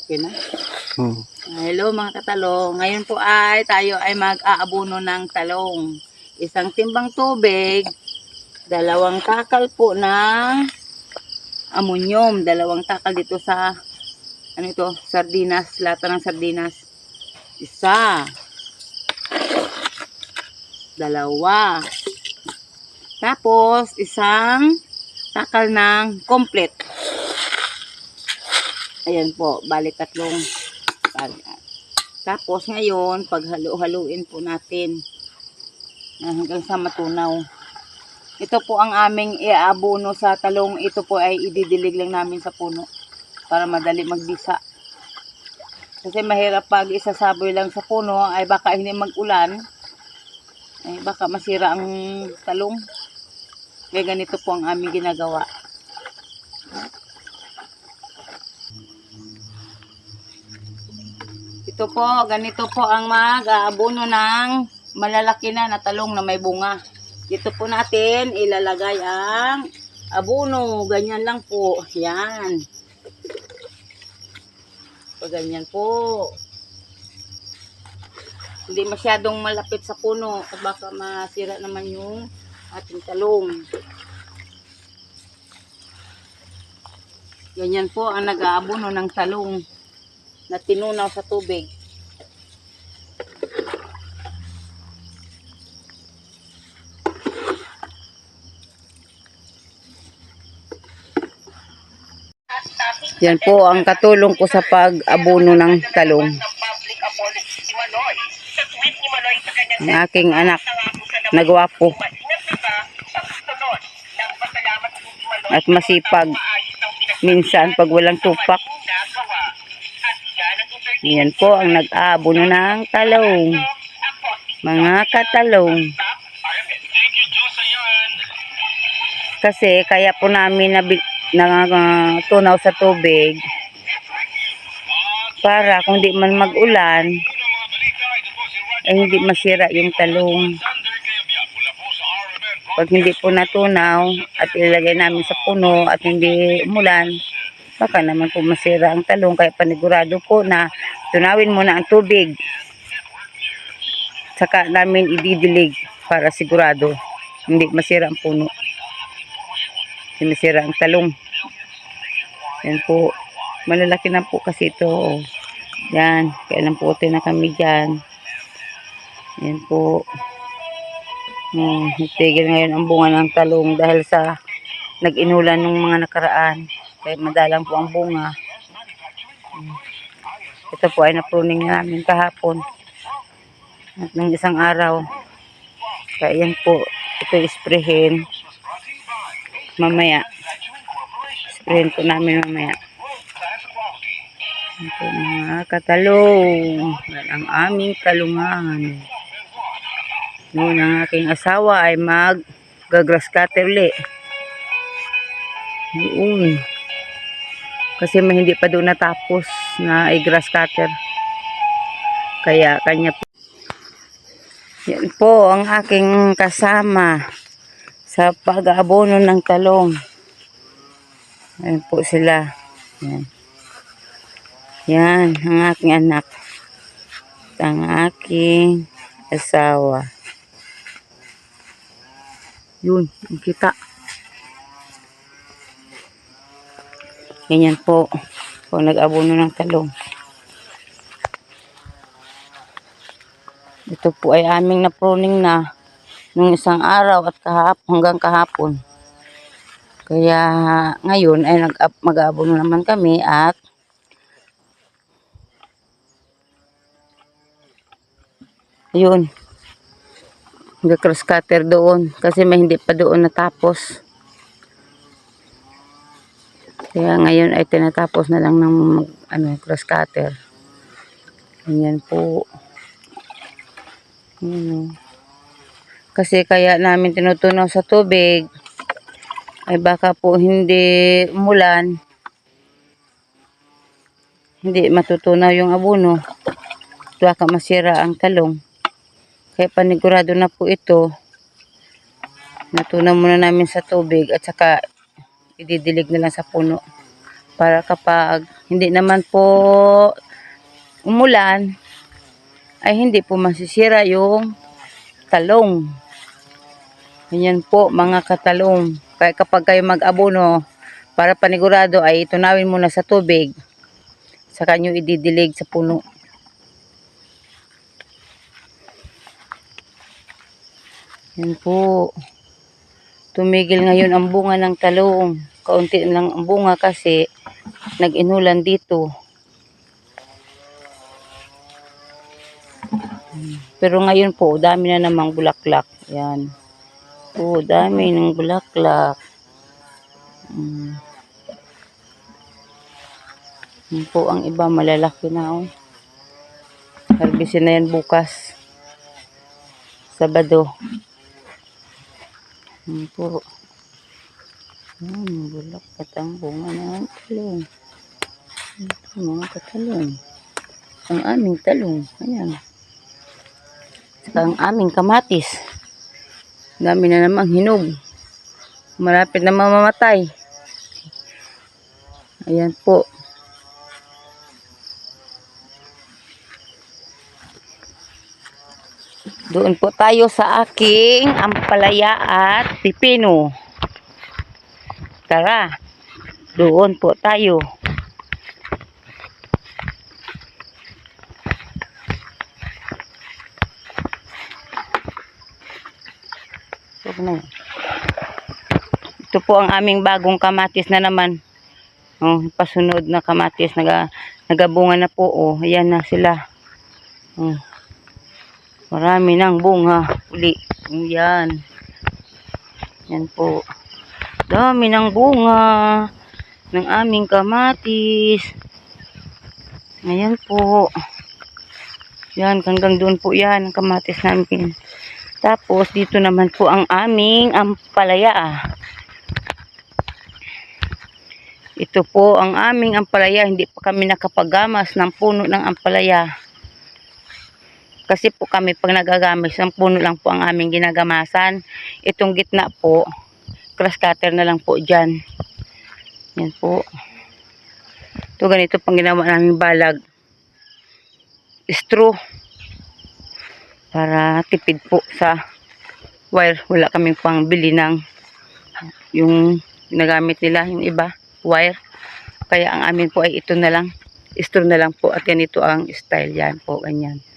Okay na. Hmm. Hello mga katalong. Ngayon po ay tayo ay mag-aabuno ng talong. Isang timbang tubig, dalawang takal po ng ammonium, dalawang takal dito sa ano ito, sardinas, lata ng sardinas. Isa. Dalawa. Tapos isang takal ng complete. Ayan po, bali tatlong. Tapos ngayon, pag halo-haluin po natin na hanggang sa matunaw. Ito po ang aming iabuno sa talong. Ito po ay ididilig lang namin sa puno para madali magbisa. Kasi mahirap pag isasaboy lang sa puno ay baka hindi mag-ulan. Ay baka masira ang talong. Kaya ganito po ang aming ginagawa. Ito po, ganito po ang mag-aabuno ng malalaki na na talong na may bunga. Dito po natin ilalagay ang abuno. Ganyan lang po. Yan. Ganyan po. Hindi masyadong malapit sa puno baka masira naman yung ating talong. Ganyan po ang nag-aabuno ng talong na tinunaw sa tubig. Yan po ang katulong ko sa pag-abuno ng talong. Ang aking anak, nagwapo at masipag. Minsan pag walang tupak, yan po ang nag-aabuno ng talong. Mga katalong. Kasi kaya po namin na tunaw sa tubig para kung di man mag-ulan ay hindi masira yung talong. Pag hindi po natunaw at ilagay namin sa puno at hindi umulan, baka naman po masira ang talong. Kaya panigurado po na tunawin muna ang tubig. Saka namin ididilig para sigurado hindi masira ang puno. Hindi ang talong. Yan po. Malalaki na po kasi ito. Yan. Kaya lang po na kami dyan. Yan po. Hmm, tigil ngayon ang bunga ng talong dahil sa nag-inulan ng mga nakaraan. Kaya madalang po ang bunga. Hmm. Ito po ay napruning namin kahapon. At ng isang araw. Kaya yan po. Ito isprehin. Mamaya. Isprehin po namin mamaya. Po mga katalong. Yan ang aming talungan. Noon ang aking asawa ay mag gagrass cutter li. Yun. Kasi hindi pa doon natapos na i-grass cutter. Kaya kanya po. Yan po ang aking kasama sa pag-aabono ng talong. Ayan po sila. Yan. Yan ang aking anak. At ang aking asawa. Yun, ang kita. Ganyan po. Kung nag-abono ng talong. Ito po ay aming napruning na nung isang araw at kahapon, hanggang kahapon. Kaya ngayon ay nag mag-aabono naman kami at yun nag-cross cutter doon kasi may hindi pa doon natapos. Kaya ngayon ay tinatapos na lang ng mag, ano, cross cutter. Ganyan po. Oh. Kasi kaya namin tinutunaw sa tubig ay baka po hindi umulan. Hindi matutunaw yung abono. Baka masira ang talong. Kaya panigurado na po ito. Natunaw muna namin sa tubig at saka ididilig na lang sa puno Para kapag hindi naman po umulan, ay hindi po masisira yung talong. Ganyan po mga katalong. Kaya kapag kayo mag-abono, para panigurado ay tunawin muna sa tubig. Saka nyo ididilig sa puno. Yan po. Tumigil ngayon ang bunga ng talong. Kaunti lang ang bunga kasi nag-inulan dito. Pero ngayon po, dami na namang bulaklak. Yan. Po, dami ng bulaklak. Mm. Yan po ang iba malalaki na oh. Harbisin na yan bukas. Sabado. Yan po. Yan, bulak at ang bunga ng talong. Ito, mga katalong. Ang aming talong. Ayan. Saka ang aming kamatis. Dami na namang hinog. Malapit na mamamatay. Ayan po. Doon po tayo sa aking ampalaya at pipino. Tara. Doon po tayo. Ito po ang aming bagong kamatis na naman. Oh, pasunod na kamatis. Naga, nagabunga na po. Oh, ayan na sila. Oh. Marami ng bunga. Uli. Yan. Yan po. Dami ng bunga ng aming kamatis. Ayan po. Yan, hanggang doon po yan ang kamatis namin. Tapos, dito naman po ang aming ampalaya. Ito po ang aming ampalaya. Hindi pa kami nakapagamas ng puno ng ampalaya. Kasi po kami pag nagagamas, ang puno lang po ang aming ginagamasan. Itong gitna po, grass cutter na lang po dyan. Yan po. Ito ganito pang ginawa naming balag. Straw. Para tipid po sa wire. Wala kaming pang bili ng yung ginagamit nila, yung iba, wire. Kaya ang amin po ay ito na lang. Straw na lang po at ganito ang style yan po, ganyan.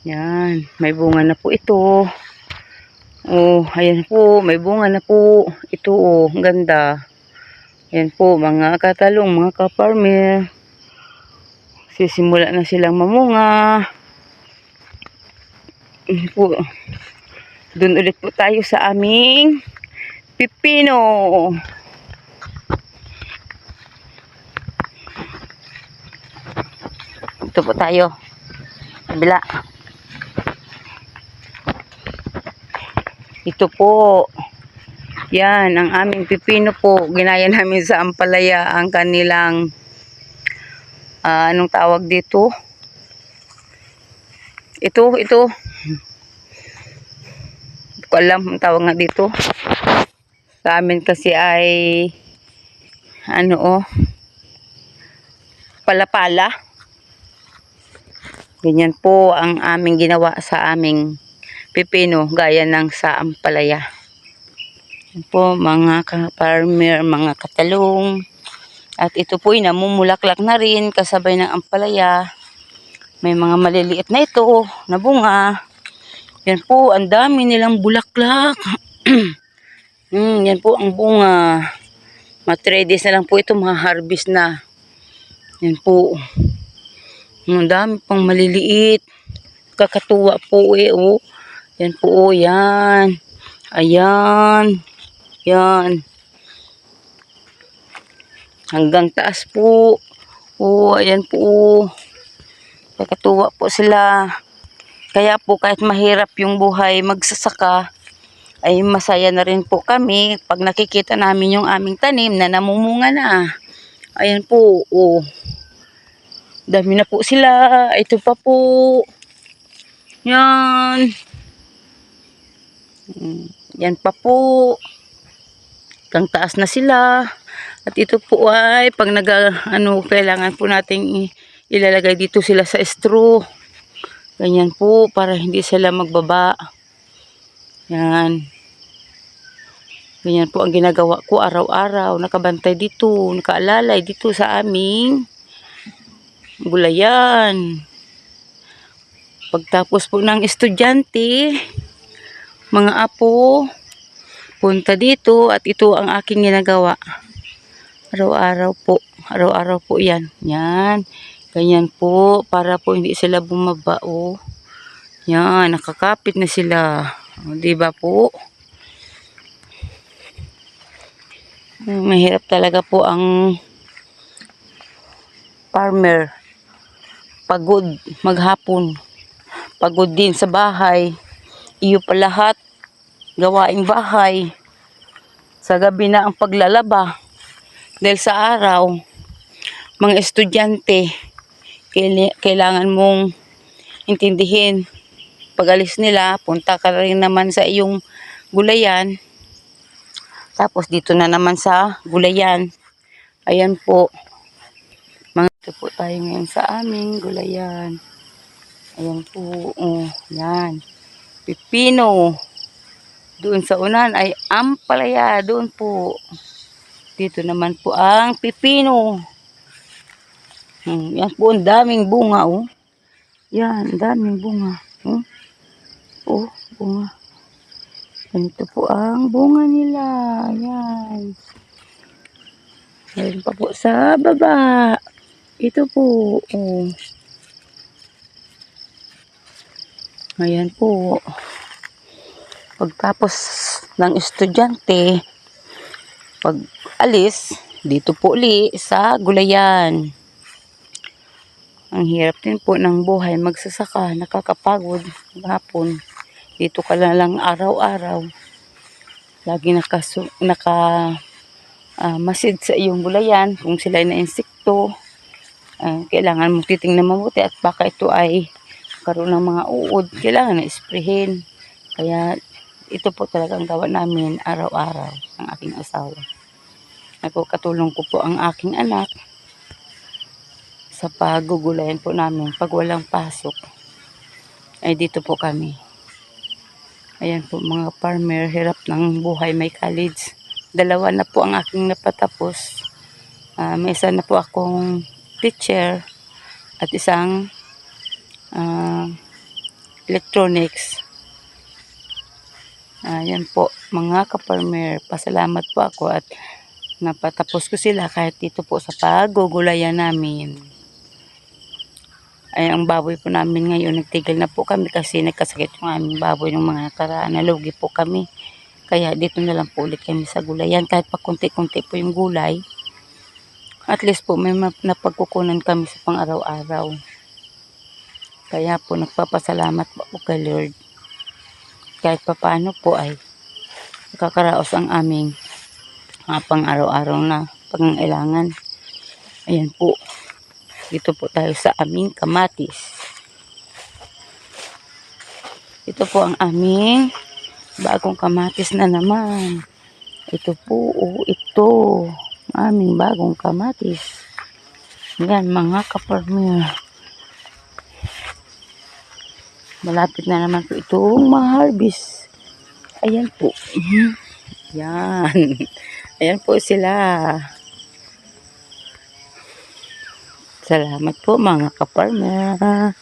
Yan, may bunga na po ito. Oh, ayan po, may bunga na po. Ito oh, ang ganda. Ayan po, mga katalong, mga kaparmer. Sisimula na silang mamunga. Ayan po. Doon ulit po tayo sa aming pipino. Ito po tayo. Kabila. Ito po. Yan, ang aming pipino po. Ginaya namin sa Ampalaya ang kanilang ah, anong tawag dito? Ito, ito. Hindi ko alam ang tawag nga dito. Sa amin kasi ay ano oh palapala. Ganyan po ang aming ginawa sa aming pipino gaya ng sa ampalaya. Yan po mga ka-farmer, mga katalong. At ito po ay namumulaklak na rin kasabay ng ampalaya. May mga maliliit na ito na bunga. Yan po, ang dami nilang bulaklak. mm, yan po ang bunga. Mga 3 days na lang po ito, mga harvest na. Yan po. Ang dami pang maliliit. Kakatuwa po eh, oh. Yan po, oh, yan. Ayan. Yan. Hanggang taas po. Oh, ayan po. Kakatuwa po sila. Kaya po kahit mahirap yung buhay magsasaka, ay masaya na rin po kami pag nakikita namin yung aming tanim na namumunga na. Ayan po, oh. Dami na po sila. Ito pa po. Yan. Mm, Yan pa po. Kang taas na sila. At ito po ay pag nag ano kailangan po nating ilalagay dito sila sa straw. Ganyan po para hindi sila magbaba. Yan. Ganyan po ang ginagawa ko araw-araw. Nakabantay dito, nakaalalay dito sa aming gulayan. Pagtapos po ng estudyante, mga apo, punta dito at ito ang aking ginagawa. Araw-araw po. Araw-araw po yan. Yan. Ganyan po. Para po hindi sila bumaba. Oh. Yan. Nakakapit na sila. O, diba po? Hmm, Mahirap talaga po ang farmer. Pagod maghapon. Pagod din sa bahay. Iyo pa lahat. Gawaing bahay. Sa gabi na ang paglalaba. Dahil sa araw, mga estudyante, kailangan mong intindihin. Pag alis nila, punta ka rin naman sa iyong gulayan. Tapos dito na naman sa gulayan. Ayan po. Mga ito po tayo ngayon sa aming gulayan. Ayan po. Oh, yan. Pipino. Doon sa unan ay ampalaya. Doon po. Dito naman po ang pipino. Hmm, yan po, ang daming bunga, oh. Yan, daming bunga. Oh, oh bunga. Ganito po ang bunga nila. Yan. Meron pa po sa baba. Ito po. Oh. Ayan po. Pagtapos ng estudyante, pag alis, dito po uli sa gulayan. Ang hirap din po ng buhay magsasaka, nakakapagod hapon. Dito ka na lang araw-araw. Lagi nakasu naka ah, masid sa iyong gulayan kung sila ay na insekto. ah, kailangan mong titingnan mabuti at baka ito ay karoon ng mga uod. Kailangan na isprehin. Kaya ito po talaga ang gawa namin araw-araw ng aking asawa. Nagkakatulong ko po ang aking anak sa paggugulayan po namin pag walang pasok. Ay dito po kami. Ayan po mga farmer, hirap ng buhay may college. Dalawa na po ang aking napatapos. Ah, may isa na po akong teacher at isang ah, electronics. Ayan po, mga ka-farmer, pasalamat po ako at napatapos ko sila kahit dito po sa paggugulayan namin. Ay, ang baboy po namin ngayon, nagtigil na po kami kasi nagkasakit yung aming baboy ng mga nakaraan. Nalugi po kami. Kaya dito na lang po ulit kami sa gulayan. Kahit pa kunti-kunti po yung gulay. At least po may napagkukunan kami sa pang-araw-araw. Kaya po nagpapasalamat po kay Lord. Kahit pa paano po ay nakakaraos ang aming mga pang-araw-araw na pangailangan. Ayan po. Dito po tayo sa aming kamatis. Ito po ang aming bagong kamatis na naman. Ito po, oh, ito. Aming bagong kamatis. Yan, mga kaparmer. Malapit na naman po itong ma-harvest. Ayan po. Mhm. Yan. Ayan po sila. Salamat po mga kaparmer.